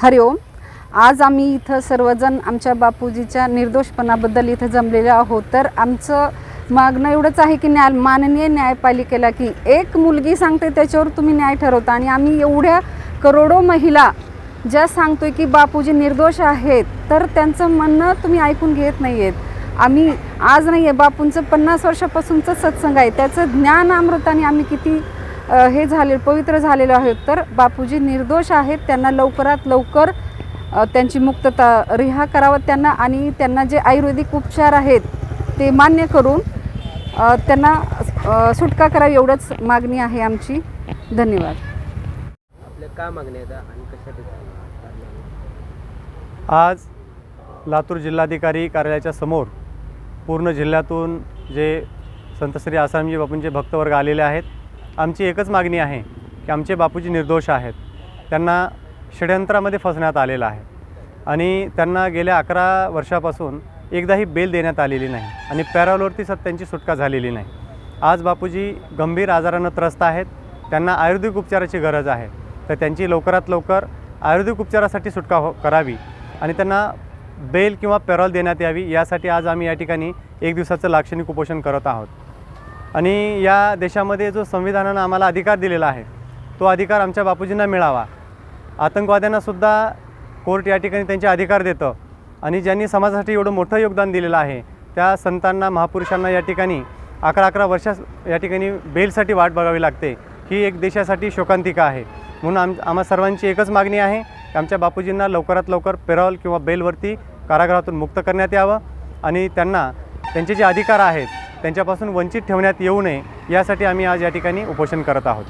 हरिओम आज आम्ही इथं सर्वजण आमच्या बापूजीच्या निर्दोषपणाबद्दल इथं जमलेले आहोत. तर आमचं मागणं एवढंच आहे की न्याय माननीय न्यायपालिकेला की एक मुलगी सांगते त्याच्यावर तुम्ही न्याय ठरवता. आणि आम्ही एवढ्या करोडो महिला ज्या सांगतोय की बापूजी निर्दोष आहेत तर त्यांचं म्हणणं तुम्ही ऐकून घेत नाही आहेत आम्ही आज नाही आहे बापूंचं पन्नास वर्षापासूनचं सत्संग आहे. त्याचं ज्ञान अमृताने आम्ही किती हे झाले पवित्र झालेलो आहोत. तर बापूजी निर्दोष आहेत. त्यांना लवकरात लवकर त्यांची मुक्तता रिहा करावं त्यांना आणि त्यांना जे आयुर्वेदिक उपचार आहेत ते मान्य करून त्यांना सुटका करावी एवढंच मागणी आहे आमची. धन्यवाद. आपल्या का आज लातूर जिल्हाधिकारी कार्यालयाच्या समोर पूर्ण जिल्ह्यातून जे संत श्री आसामजी बापूंचे भक्तवर्ग आलेले आहेत आमची एकच मागणी आहे की आमचे बापूजी निर्दोष आहेत. त्यांना षडयंत्रामध्ये फसण्यात आलेलं आहे. आणि त्यांना गेल्या अकरा वर्षापासून एकदाही बेल देण्यात आलेली नाही आणि पॅरोलवरती सत त्यांची सुटका झालेली नाही. आज बापूजी गंभीर आजारानं त्रस्त आहेत. त्यांना आयुर्वेदिक उपचाराची गरज आहे. तर त्यांची लवकरात लवकर आयुर्वेदिक उपचारासाठी सुटका हो करावी आणि त्यांना बेल किंवा पॅरोल देण्यात यावी. यासाठी आज आम्ही या ठिकाणी एक दिवसाचं लाक्षणिक उपोषण करत आहोत. आणि या देशामध्ये जो संविधानानं आम्हाला अधिकार दिलेला आहे तो अधिकार आमच्या बापूजींना मिळावा. आतंकवाद्यांनासुद्धा कोर्ट या ठिकाणी त्यांचे अधिकार देतं. आणि ज्यांनी समाजासाठी एवढं मोठं योगदान दिलेलं आहे त्या संतांना महापुरुषांना या ठिकाणी अकरा अकरा वर्षा या ठिकाणी बेलसाठी वाट बघावी लागते. ही एक देशासाठी शोकांतिका आहे. म्हणून आम आम्हा सर्वांची एकच मागणी आहे की आमच्या बापूजींना लवकरात लवकर पेरॉल किंवा बेलवरती कारागृहातून मुक्त करण्यात यावं. आणि त्यांना त्यांचे जे अधिकार आहेत त्यांच्यापासून वंचित ठेवण्यात येऊ नये यासाठी आम्ही आज या ठिकाणी उपोषण करत आहोत.